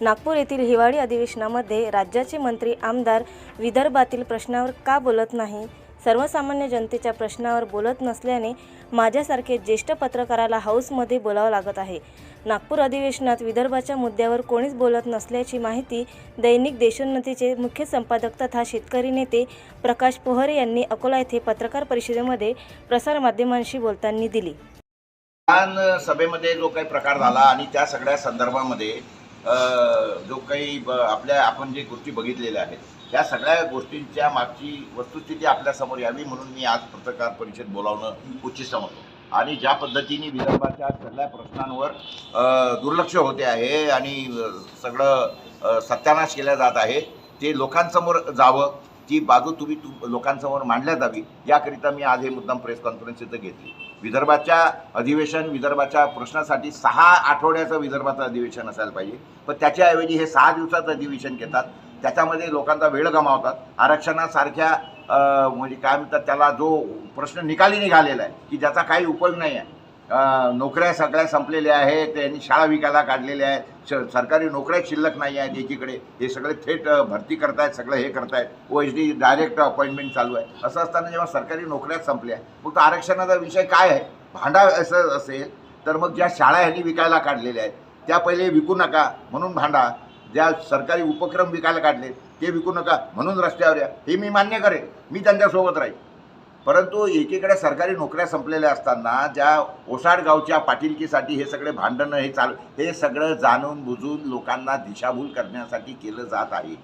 नागपूर येथील हिवाळी अधिवेशनामध्ये राज्याचे मंत्री आमदार विदर्भातील प्रश्नावर का बोलत नाही? सर्वसामान्य जनतेच्या प्रश्नावर बोलत नसल्याने माझ्यासारखे ज्येष्ठ पत्रकाराला हाऊसमध्ये बोलावं लागत आहे. नागपूर अधिवेशनात विदर्भाच्या मुद्द्यावर कोणीच बोलत नसल्याची माहिती दैनिक देशोन्नतीचे मुख्य संपादक तथा शेतकरी नेते प्रकाश पोहरे यांनी अकोला येथे पत्रकार परिषदेमध्ये प्रसारमाध्यमांशी बोलताना दिली. सभेमध्ये जो काही प्रकार झाला आणि त्या सगळ्या संदर्भामध्ये जो काही ब- आपल्या आपण जे गोष्टी बघितलेल्या आहेत त्या सगळ्या गोष्टींच्या मागची वस्तुस्थिती आपल्यासमोर यावी म्हणून मी आज पत्रकार परिषद बोलावणं उचित समजतो आणि ज्या पद्धतीने विदर्भाच्या सगळ्या प्रश्नांवर दुर्लक्ष होते आहे आणि सगळं सत्यानाश केला जात आहे ते लोकांसमोर जावं ती बाजू तुम्ही तुम लोकांसमोर मांडल्या जावी याकरिता मी आज हे मुद्दाम प्रेस कॉन्फरन्स इथं घेतली. विदर्भाच्या अधिवेशन विदर्भाच्या प्रश्नासाठी सहा आठवड्याचं विदर्भाचं अधिवेशन असायला पाहिजे. पण त्याच्याऐवजी हे सहा दिवसाचं अधिवेशन घेतात. त्याच्यामध्ये लोकांचा वेळ गमावतात. आरक्षणासारख्या म्हणजे काय म्हणतात त्याला जो प्रश्न निकाली निघालेला आहे की ज्याचा काही उपयोग नाही आहे. नोकऱ्या सगळ्या संपलेल्या आहेत त्यांनी शाळा विकायला काढलेल्या आहेत. श सरकारी नोकऱ्या शिल्लक नाही आहेत एकीकडे. हे सगळे थेट भरती करतायत सगळं हे करतायत. O H D direct appointment चालू आहे. असं असताना जेव्हा सरकारी नोकऱ्याच संपल्या फक्त आरक्षणाचा विषय काय आहे? भांडा असं असेल तर मग ज्या शाळा ह्यांनी विकायला काढलेल्या आहेत त्या पहिले विकू नका म्हणून भांडा. ज्या सरकारी उपक्रम विकायला काढले ते विकू नका म्हणून रस्त्यावर या. हे मी मान्य करेन. मी त्यांच्यासोबत राहील परंतु एकीकडे सरकारी नोकऱ्या संपलेल्या असताना ज्या ओसाड गावच्या पाटीलकीसाठी हे सगळे भांडणं हे चालू हे सगळं जाणून बुजून लोकांना दिशाभूल करण्यासाठी केलं जात आहे.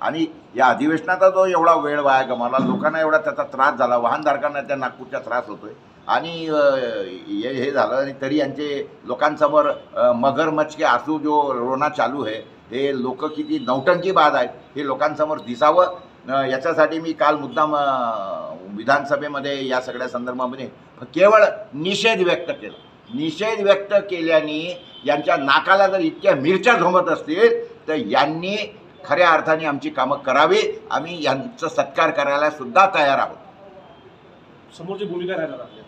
आणि या अधिवेशनाचा जो एवढा वेळ वाया गमावला लोकांना एवढा त्याचा त्रास झाला वाहनधारकांना त्या नागपूरचा त्रास होतोय. आणि हे हे झालं आणि तरी यांचे लोकांसमोर मगरमच्छ के आसू जो रोना चालू आहे हे लोक किती नौटंकी बाद आहेत हे लोकांसमोर दिसावं. याच्यासाठी मी काल मुद्दाम विधानसभेमध्ये या सगळ्या संदर्भामध्ये केवळ निषेध व्यक्त केला. निषेध व्यक्त केल्याने यांच्या नाकाला जर इतक्या मिरच्या झोमत असतील तर यांनी खऱ्या अर्थाने आमची कामं करावी. आम्ही यांचं सत्कार करायला सुद्धा तयार आहोत. समोरची भूमिका राहणार आपल्या.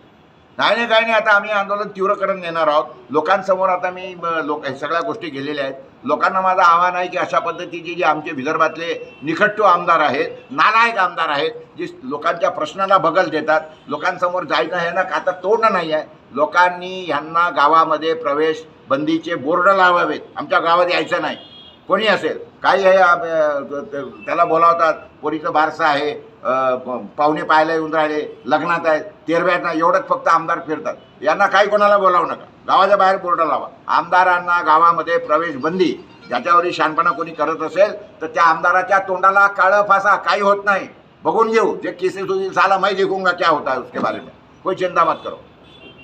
नाही नाही काही नाही. आता आम्ही आंदोलन तीव्रकरण नेणार आहोत. लोकांसमोर आता मी लोक हे सगळ्या गोष्टी गेलेल्या आहेत. लोकांना माझं आव्हान आहे की अशा पद्धतीचे जे आमचे विदर्भातले निखट्टू आमदार आहेत नालायक आमदार आहेत जे लोकांच्या प्रश्नाला बगल देतात लोकांसमोर जायचं आहे ना आता तोंड नाही आहे. लोकांनी ह्यांना गावामध्ये प्रवेश बंदीचे बोर्ड लावावेत. आमच्या गावात यायचं नाही. कोणी असेल? काही आहे त्याला बोलावतात पोरीचं बारसं आहे प- पाहुणे पाहायला येऊन राहिले लग्नात आहेत तेरव्यात नाही एवढंच फक्त आमदार फिरतात. यांना काही कोणाला बोलावू नका. गावाच्या बाहेर बोर्ड लावा. आमदारांना गावामध्ये प्रवेश बंदी. ज्याच्यावरही शानपणा कोणी करत असेल तर त्या आमदाराच्या तोंडाला काळं फासा काही होत नाही. बघून घेऊ जे केसेस होतील साला मैं देखूंगा क्या होता है उसके बारे में. कोई चिंता मत करो.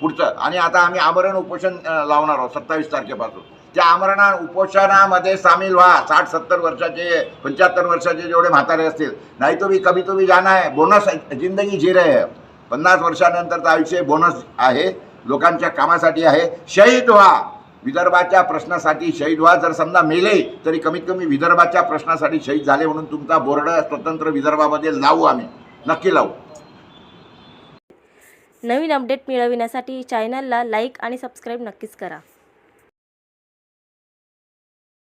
पुढचं. आणि आता आम्ही आमरण उपोषण लावणार आहोत सत्तावीस तारखेपासून. त्या आमरणा उपोषणामध्ये सामील व्हा. साठ सत्तर वर्षाचे पंच्याहत्तर वर्षाचे जेवढे म्हातारे असतील. नाही तुम्ही कभी तुम्ही भी आहे. बोनस जिंदगी जी रहे पन्नास वर्षानंतरचं आयुष्य बोनस आहे. लोकांच्या कामासाठी आहे. शहीद व्हा. विदर्भाच्या प्रश्नासाठी शहीद व्हा. जर समजा मेले तरी कमीत कमी विदर्भाच्या प्रश्नासाठी शहीद झाले म्हणून तुमचा बोर्ड स्वतंत्र विदर्भामध्ये लावू आम्ही. नक्की लावू. नवीन अपडेट मिळविण्यासाठी चॅनलला लाईक आणि सबस्क्राईब नक्कीच करा.